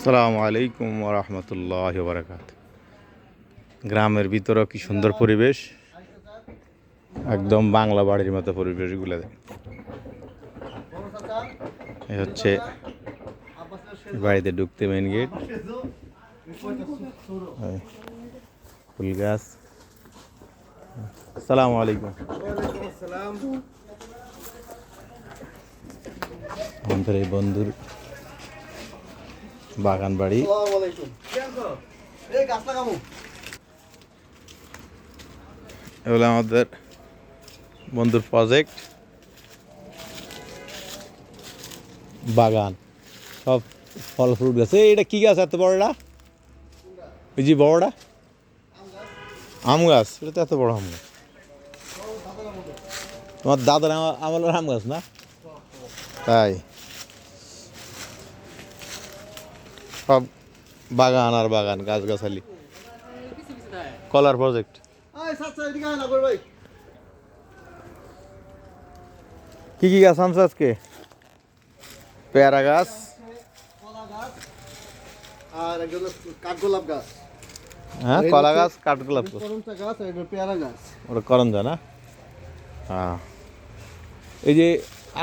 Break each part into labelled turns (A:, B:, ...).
A: আসসালামু আলাইকুম রহমতুল্লাহ বারাকাত গ্রামের ভিতরেও কি সুন্দর পরিবেশ? একদম বাংলা বাড়ির মতো পরিবেশগুলো এই হচ্ছে বাড়িতে ঢুকতে মেন গেট ফুল গাছ। আসসালামু আলাইকুম। আমাদের এই বন্ধুর বাগান বাড়ি এগুলো আমাদের বন্ধুর প্রজেক্ট বাগান। সব ফল ফ্রুট গাছ। এটা কি গাছ এত বড়টা? ওই যে বড়টা? আম গাছ। এটা তো এত বড় আম গাছ। তোমার দাদার আমা- আমলের আম গাছ না? তাই। সব বাগান আর বাগান গাছ গাছালি কলার প্রজেক্ট কি কি গাছ আনছো আজকে? পেয়ারা গাছ।
B: আর কাঠগোলাপ গাছ।
A: হ্যাঁ কলা গাছ কাঠগোলাপ গাছ।
B: পেয়ারা
A: ওটা করঞ্জা না? হ্যাঁ। এই যে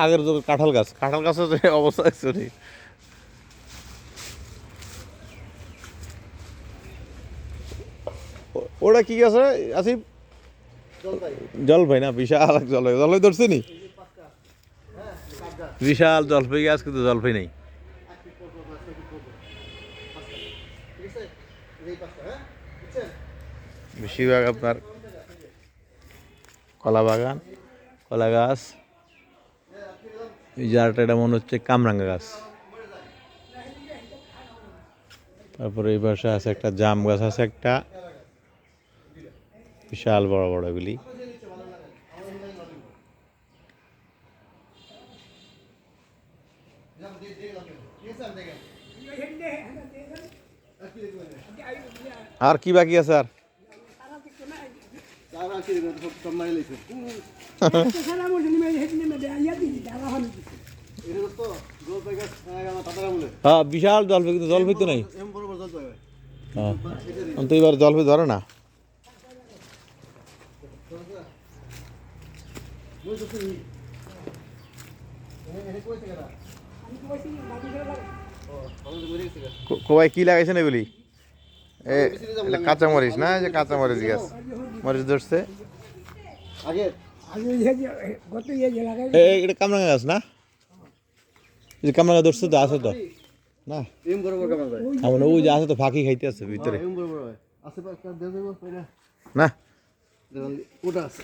A: আগের কাঁঠাল গাছ কাঁঠাল গাছের অবস্থা অ্যাকচুয়ালি ওটা কি রে আসিফ?
B: জলপাই
A: না, বিশাল এক জলপাই। জলপাই ধরছে নি? বিশাল জলপাই গাছ কিন্তু জলপাই নেই।
B: আছে
A: বেশিরভাগ আপনার কলা বাগান, কলা গাছ। এই জারটা, এটা মনে হচ্ছে কামরাঙ্গা গাছ। তারপরে এই পাশে আছে একটা জাম গাছ, আছে একটা বিশাল বড় বড় এগুলি। আর কি বাকি আছে আর?
B: হ্যাঁ,
A: বিশাল জলপাই কিন্তু জলপাই তো নেই।
B: হয়
A: এবার জলপাই ধরে না। কোবাই কি লাগাইছেন এগুলি কাঁচা মরিচ না? যে কাঁচা মরিচ গাছ। মরিচ ধরছে। এটা কামরাঙ্গা গাছ না? যে কামরাঙ্গা ধরছে তো আছে তো। না? আমার ওই যে আছে তো ফাঁকি খাইতে আছে ভিতরে। না?
B: ওটা আছে।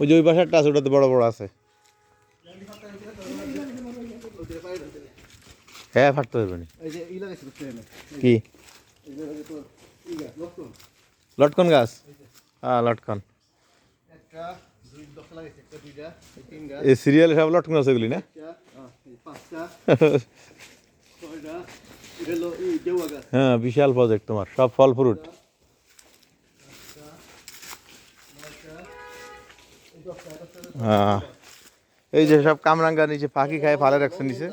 A: ওই যে ওই পাশেরটা আছে ওটা তো বড় বড় আছে। হ্যাঁ ফাটতে হবে না কি? লটকন। গাছ? হ্যাঁ লটকন।
B: এই
A: সিরিয়ালে সব লটকন আছে এগুলি না?
B: হ্যাঁ
A: বিশাল প্রজেক্ট তোমার সব ফল ফ্রুট হ্যাঁ এই যে সব কামরাঙ্গা নিচে পাখি খায় ফালে রাখছে নিচে।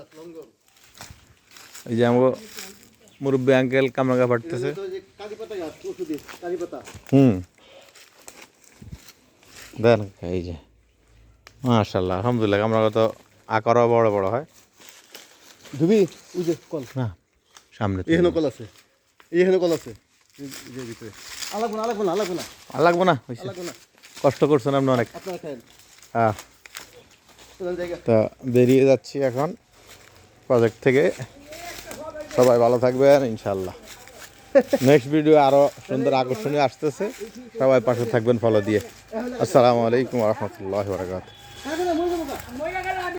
A: এই যে আমাকে মুরব্বী আঙ্কেল কামরাঙ্গা ফাটতেছে। হুম। দেন এই যে। মাশাল্লাহ আলহামদুলিল্লাহ কামরাঙ্গা তো আকারও বড় বড় হয়।
B: ধুবি ওই যে কল।
A: না সামনে
B: এখানে কল আছে। এখানে কল আছে।
A: লাগবো না কষ্ট করছেন আপনি অনেক। হ্যাঁ। তা বেরিয়ে যাচ্ছি এখন। প্রজেক্ট থেকে। সবাই ভালো থাকবেন ইনশাল্লাহ নেক্সট ভিডিও আরও সুন্দর আকর্ষণীয় আসতেছে। সবাই পাশে থাকবেন ফলো দিয়ে। আসসালামু আলাইকুম রহমতুল্লাহ বরকাত
B: এখন